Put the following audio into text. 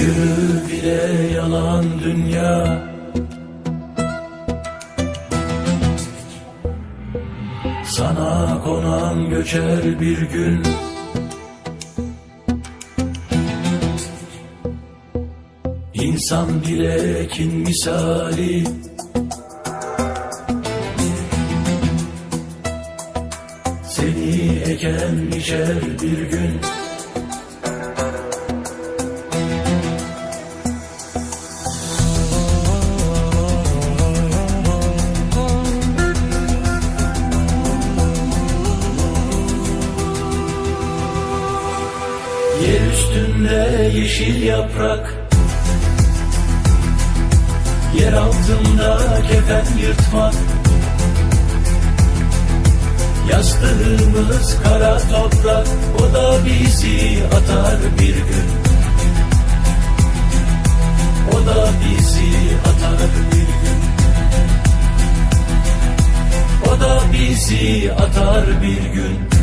Gönlü bile yalan dünya. Sana konan göçer bir gün. İnsan bile kin misali. Seni eken biçer bir gün Yer üstünde yeşil yaprak. Yer altında kefen yırtmak. Yastığımız kara toprak. O da bizi atar bir gün. O da bizi atar bir gün. O da bizi atar bir gün